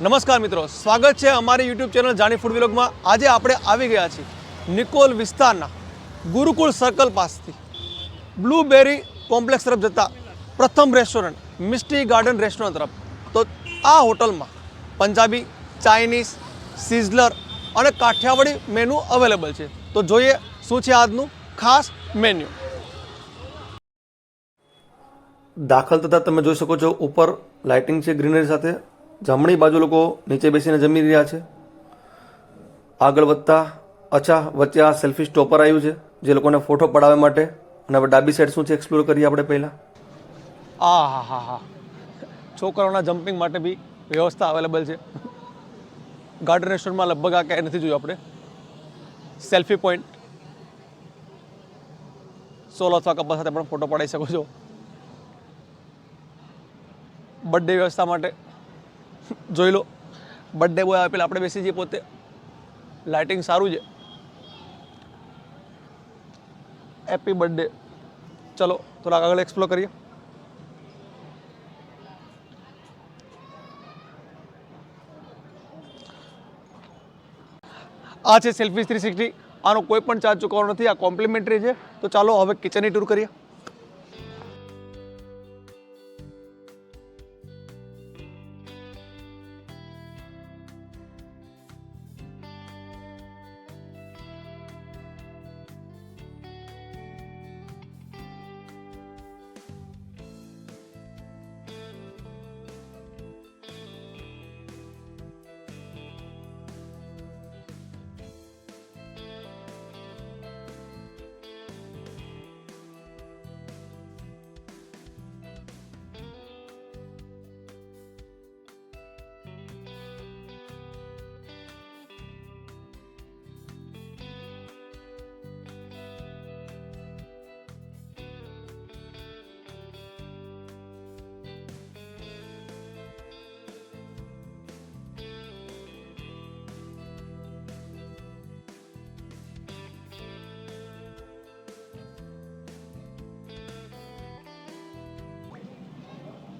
નમસ્કાર મિત્રો, સ્વાગત છે અમારી યુટ્યુબ ચેનલ જાણી ફૂડ વિલોગમાં આજે આપણે આવી ગયા છીએ નિકોલ વિસ્તારના ગુરુકુળ સર્કલ પાસથી. બ્લુબેરી કોમ્પ્લેક્સ તરફ જતા પ્રથમ રેસ્ટોરન્ટ મિસ્ટી ગાર્ડન રેસ્ટોરન્ટ તરફ. તો આ હોટલમાં પંજાબી ચાઇનીઝ સિઝલર અને કાઠિયાવાડી મેનુ અવેલેબલ છે. તો જોઈએ શું છે આજનું ખાસ મેન્યુ દાખલ થતાં તમે જોઈ શકો છો, ઉપર લાઇટિંગ છે ગ્રીનરી સાથે. જમણી બાજુ લોકો નીચે બેસીને જમી રહ્યા છે. આગળ વધતા અચ્છા વચ્ચે આ સેલ્ફી સ્ટોપર આવ્યું છે, જે લોકોને ફોટો પડાવવા માટે. અને હવે ડાબી સાઈડ શું છે એક્સપ્લોર કરીએ આપણે પહેલાં. આ હા હા હા છોકરાઓના જમ્પિંગ માટે બી વ્યવસ્થા અવેલેબલ છે. ગાર્ડન રેસ્ટોરન્ટમાં લગભગ આ ક્યાંય નથી જોયું આપણે. સેલ્ફી પોઈન્ટ સોલ અથવા કપલ સાથે પણ ફોટો પડાવી શકો છો. બર્થડે વ્યવસ્થા માટે જોઈ લો. બર્થડે બોય આવે આપણે બેસી જઈએ પોતે. લાઇટિંગ સારું છે. હેપી બર્થડે ચલો, થોડાક આગળ એક્સપ્લોર કરીએ. આ છે સેલ્ફી થ્રી સિક્સટી આનો કોઈ પણ ચાર્જ ચૂકવવાનો નથી, આ કોમ્પ્લિમેન્ટરી છે. તો ચાલો હવે કિચનની ટૂર કરીએ.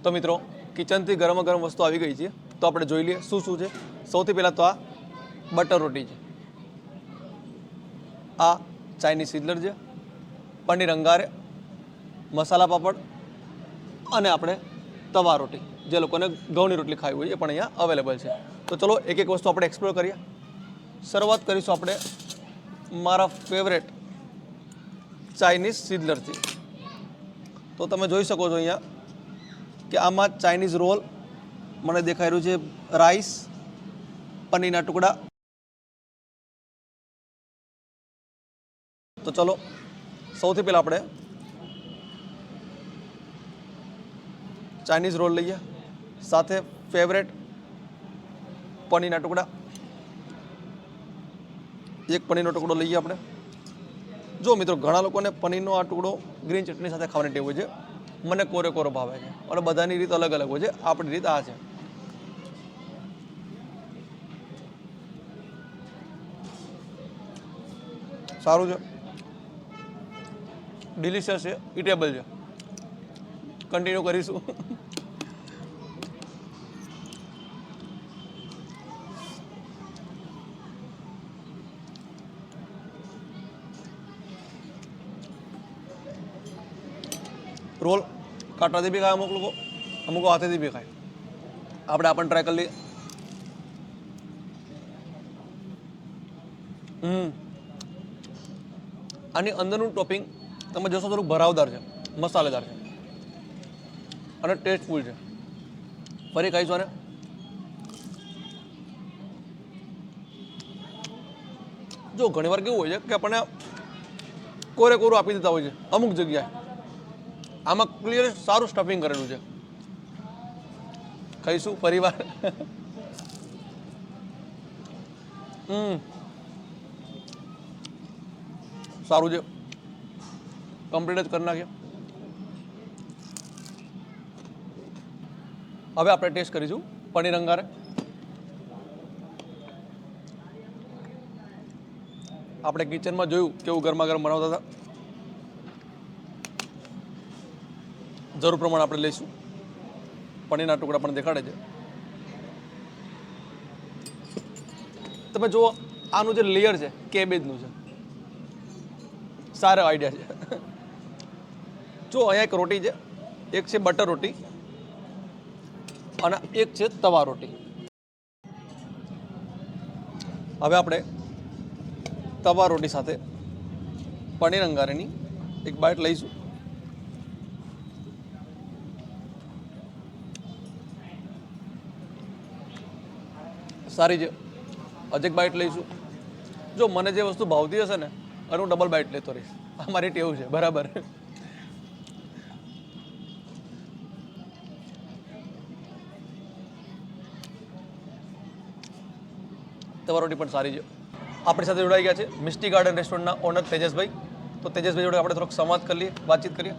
તો મિત્રો કિચનથી ગરમા ગરમ વસ્તુ આવી ગઈ છે. તો આપણે જોઈ લઈએ શું શું છે. સૌથી પહેલાં તો આ બટર રોટી છે. આ ચાઇનીઝ સિઝલર છે. પનીર અંગારે, મસાલા પાપડ અને આપણે તવા રોટી, જે લોકોને ઘઉંની રોટલી ખાવી હોય એ પણ અહીંયા અવેલેબલ છે. તો ચલો એક એક વસ્તુ આપણે એક્સપ્લોર કરીએ. શરૂઆત કરીશું આપણે મારા ફેવરેટ ચાઇનીઝ સિઝલરથી તો તમે જોઈ શકો છો અહીંયા કે આમાં ચાઇનીઝ રોલ મને દેખાઈ રહ્યું છે રાઈસ પનીરના ટુકડા. તો ચલો, સૌથી પહેલાં આપણે ચાઇનીઝ રોલ લઈએ. સાથે ફેવરેટ પનીરના ટુકડા. એક પનીરનો ટુકડો લઈએ આપણે. જો મિત્રો, ઘણા લોકોને પનીરનો આ ટુકડો ગ્રીન ચટણી સાથે ખાવાની ટેવ હોય છે. મને કોરે કોરો ભાવે છે. અને બધાની રીત અલગ અલગ હોય છે. આપણી રીત આ છે. સારું છે. ડિલિશિયસ છે. ઇટેબલ છે. કન્ટિન્યુ કરીશું. રોલ કાંટાથી બી ખાય અમુક લોકો, અમુક હાથેથી બી ખાય આપણે આપણને ટ્રાય કરી લઈએ. હમ. આની અંદરનું ટોપિંગ તમે જોશો થોડુંક ભરાવદાર છે, મસાલેદાર છે. અને ટેસ્ટફુલ છે. ફરી ખાઈશું આને. જો ઘણીવાર કેવું હોય છે કે આપણને કોરે કોરું આપી દેતા હોય છે, અમુક જગ્યાએ. આમાં ક્લિયર સારું સ્ટફિંગ કરેલું છે. ખાઈશું પરિવાર. હમ. સારું છે. કમ્પ્લીટ જ કરી નાખ્યા. હવે આપણે ટેસ્ટ કરીશું પનીર અંગારે. આપણે કિચનમાં જોયું કેવું ગરમા ગરમ બનાવતા હતા. જરૂર પ્રમાણે આપણે લઈશું. પનીરના ટુકડા પણ દેખાડે છે. તમે જુઓ, આનું જે લેયર છે કેબેજનું છે. સારો આઈડિયા છે. જો અહીંયા એક રોટી છે. એક છે બટર રોટી અને એક છે તવા રોટી. હવે આપણે તવા રોટી સાથે પનીર અંગારેની એક બાઈટ લઈશું. સારી છે. અજેક બાઇટ લઈશું. જો મને જે વસ્તુ ભાવતી હશે ને અને હું ડબલ બાઈટ લેતો રહીશ. આ મારી ટેવ છે બરાબર. તવા રોટી પણ સારી છે. આપણી સાથે જોડાઈ ગયા છે મિસ્ટી ગાર્ડન રેસ્ટોરન્ટના ઓનર તેજસભાઈ. તો તેજસભાઈ જોડે આપણે થોડોક સંવાદ કરી લઈએ વાતચીત કરીએ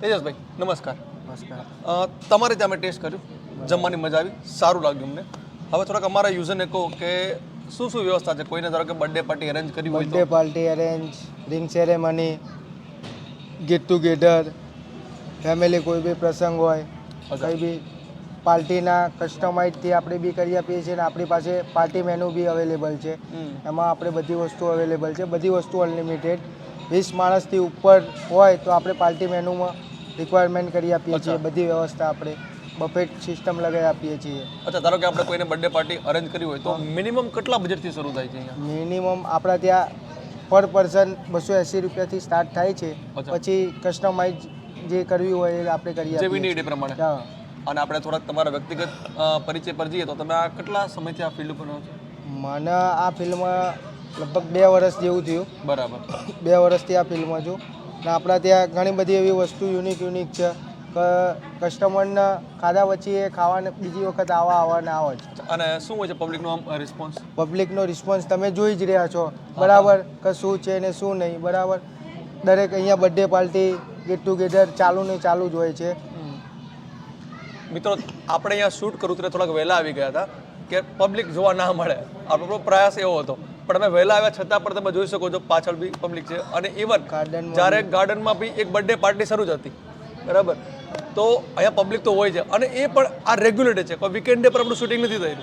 તેજસભાઈ નમસ્કાર. નમસ્કાર. તમારે ત્યાં અમે ટેસ્ટ કર્યું. જમવાની મજા આવી સારું લાગ્યું અમને. હવે થોડાક અમારા યુઝરને કહો કે શું શું વ્યવસ્થા છે? કોઈને ધારો કે બર્થડે પાર્ટી અરેન્જ કરવી હોય birthday party arrange ring ceremony get together family કોઈ બી પ્રસંગ હોય. કંઈ બી પાર્ટીના કસ્ટમાઇઝથી આપણે બી કરી આપીએ છીએ અને આપણી પાસે પાર્ટી મેનુ બી અવેલેબલ છે. એમાં આપણે બધી વસ્તુ અવેલેબલ છે. બધી વસ્તુ અનલિમિટેડ વીસ માણસથી ઉપર હોય તો આપણે પાર્ટી મેનુમાં રિક્વાયરમેન્ટ કરી આપીએ છીએ. બધી વ્યવસ્થા આપણે બફેટ સિસ્ટમ લગાવી આપીએ છીએ. અચ્છા ધારો કે આપણે કોઈને બર્થડે પાર્ટી અરેન્જ કરી હોય તો મિનિમમ કેટલા બજેટથી શરૂ થાય છે મિનિમમ આપણા ત્યાં પર પર્સન બસો એંસી રૂપિયાથી સ્ટાર્ટ થાય છે. પછી કસ્ટમાઇઝ જે કરવી હોય એ આપણે કરીએ જેવી નીડ પ્રમાણે. અને આપણે થોડાક તમારા વ્યક્તિગત પરિચય પર જઈએ તો તમે આ કેટલા સમયથી આ ફિલ્ડ ઉપર છો? મને આ ફિલ્ડમાં લગભગ બે વર્ષ જેવું થયું. બરાબર. બે વર્ષથી આ ફિલ્મમાં છું. ને આપણા ત્યાં ઘણી બધી એવી વસ્તુ યુનિક યુનિક છે. કસ્ટમરને ખાધા પછી એ ખાવાને બીજી વખત આવા આવા ને આવા અને શું હોય છે પબ્લિકનો આમ રિસ્પોન્સ પબ્લિકનો રિસ્પોન્સ તમે જોઈ જ રહ્યા છો. બરાબર? કે શું છે ને શું નહીં બરાબર? દરેક અહીંયા બર્થડે પાર્ટી ગેટ ટુગેધર ચાલુ ને ચાલુ જ હોય છે. મિત્રો આપણે અહીંયા શૂટ કરું ત્યારે થોડાક વહેલા આવી ગયા હતા કે પબ્લિક જોવા ના મળે. આપણો પ્રયાસ એવો હતો. પણ અમે વહેલા આવ્યા છતાં પણ તમે જોઈ શકો છો પાછળ બી પબ્લિક છે. અને ઇવન જ્યારે ગાર્ડનમાં બી એક બર્થડે પાર્ટી શરૂ જ હતી. બરાબર? તો અહીંયા પબ્લિક તો હોય છે. અને એ પણ આ રેગ્યુલેટેડ છે. કોઈ વીકેન્ડ ડે પર આપણું શૂટિંગ નથી થયું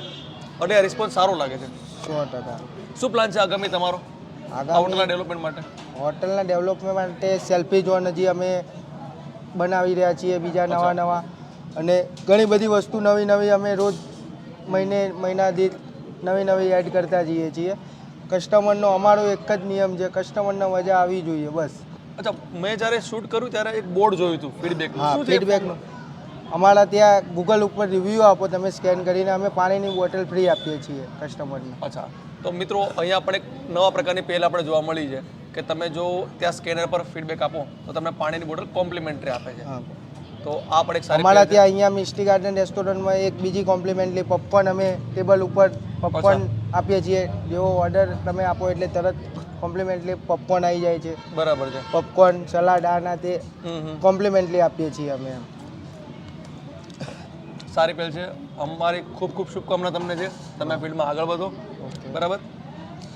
અને આ રિસ્પોન્સ સારો લાગે છે. સો ટકા. શું પ્લાન છે આગામી તમારો? હોટલના ડેવલપમેન્ટ માટે? હોટલના ડેવલપમેન્ટ માટે સેલ્ફી ઝોન હજી અમે બનાવી રહ્યા છીએ બીજા નવા નવા. અને ઘણી બધી વસ્તુ નવી નવી અમે રોજ મહિને મહિના દીઠ નવી નવી એડ કરતા જઈએ છીએ. કસ્ટમરનો અમારો એક જ નિયમ છે કસ્ટમરને મજા આવી જોઈએ બસ. અચ્છા મેં જ્યારે શૂટ કર્યું ત્યારે એક બોર્ડ જોયું હતું ફીડબેક હા ફીડબેકનું અમારા ત્યાં ગૂગલ ઉપર રિવ્યૂ આપો તમે સ્કેન કરીને અમે પાણીની બોટલ ફ્રી આપીએ છીએ કસ્ટમરને અચ્છા તો મિત્રો અહીંયા પણ એક નવા પ્રકારની પહેલ આપણે જોવા મળી છે કે તમે જો ત્યાં સ્કેનર પર ફીડબેક આપો તો તમને પાણીની બોટલ કોમ્પ્લિમેન્ટરી આપે છે. હા. તો આ પણ એક સારી અમારા ત્યાં અહીંયા મિસ્ટી ગાર્ડન રેસ્ટોરન્ટમાં એક બીજી કોમ્પ્લિમેન્ટરી પપ્પન અમે ટેબલ ઉપર પપ્પન આપીએ છીએ જેવો ઓર્ડર તમે આપો એટલે તરત કોમ્પ્લિમેન્ટરી પોપકોર્ન આવી જાય છે. બરાબર છે. પોપકોર્ન સલાડ આના તે હમ હમ. કોમ્પ્લિમેન્ટરી આપીએ છીએ અમે એમ. સારી પહેલ છે. અમારી ખૂબ ખૂબ શુભકામના તમને છે. તમે ફિલ્ડમાં આગળ વધો. બરાબર?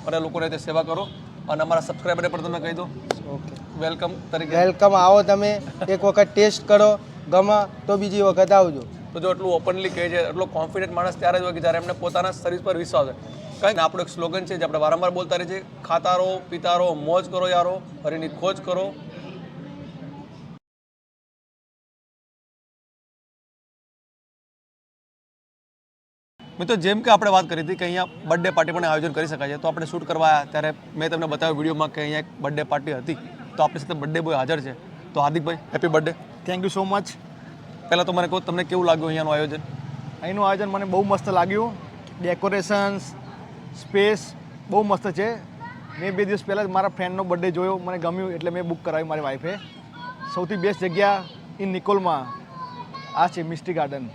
અને લોકોને તે સેવા કરો. અને અમારા સબસ્ક્રાઈબરને પણ તમે કહી દો. ઓકે વેલકમ તરીકે. વેલકમ આવો તમે. એક વખત ટેસ્ટ કરો. ગમે તો બીજી વખત આવજો. તો જો એટલું ઓપનલી કહે છે એટલો કોન્ફિડન્ટ માણસ ત્યારે જ હોય કે જ્યારે એમને પોતાના સર્વિસ પર વિશ્વાસ હોય. કંઈ ને આપણું એક સ્લોગન છે જે આપણે વારંવાર બોલતા રહીએ છીએ. ખાતા રહો પીતા રહો મોજ કરો યારો હરીની ખોજ કરો. મિત્રો જેમ કે આપણે વાત કરી હતી કે અહીંયા બર્થડે પાર્ટી પણ આયોજન કરી શકાય છે તો આપણે શૂટ કરવા આવ્યા ત્યારે મેં તમને બતાવ્યું વિડીયોમાં કે અહીંયા એક બર્થડે પાર્ટી હતી. તો આપણી સાથે બર્થડે બોય હાજર છે. તો હાર્દિકભાઈ happy birthday thank you so much પહેલાં તો મને કહો તમને કેવું લાગ્યું અહીંયાનું આયોજન? અહીંનું આયોજન મને બહુ મસ્ત લાગ્યું. ડેકોરેશન્સ સ્પેસ બહુ મસ્ત છે. મેં બે દિવસ પહેલાં જ મારા ફ્રેન્ડનો બર્થડે જોયો મને ગમ્યું એટલે મેં બુક કરાવી મારી વાઈફે સૌથી બેસ્ટ જગ્યા ઇન નિકોલમાં. આ છે મિસ્ટી ગાર્ડન.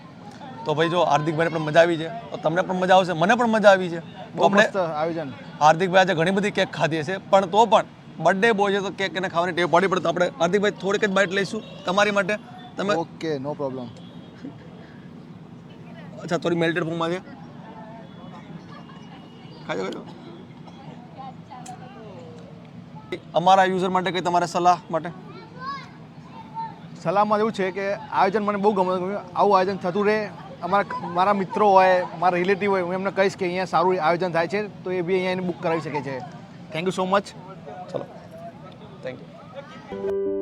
તો ભાઈ જો હાર્દિકભાઈને પણ મજા આવી છે. તો તમને પણ મજા આવશે મને પણ મજા આવી છે. તો બહુ આપણે આયોજન. હાર્દિકભાઈ આજે ઘણી બધી કેક ખાધી હશે પણ તો પણ બર્થડે બોય છે તો કેક એને ખાવાની ટેવ પડી પડે. તો આપણે હાર્દિકભાઈ થોડીક જ બાઇટ લઈશું તમારી માટે. તમે ઓકે નો પ્રોબ્લેમ અચ્છા થોડી મેલ્ટેડ ફોર્મમાં છે. ખાજો ખાજો. અમારા યુઝર માટે કંઈ તમારા સલાહ માટે? સલાહમાં એવું છે કે આયોજન મને બહુ ગમે ગમ્યું. આવું આયોજન થતું રહે. અમારા મારા મિત્રો હોય મારા રિલેટિવ હોય હું એમને કહીશ કે અહીંયા સારું આયોજન થાય છે તો એ બી અહીંયા બુક કરાવી શકે છે. થેન્ક યુ સો મચ ચલો. Thank you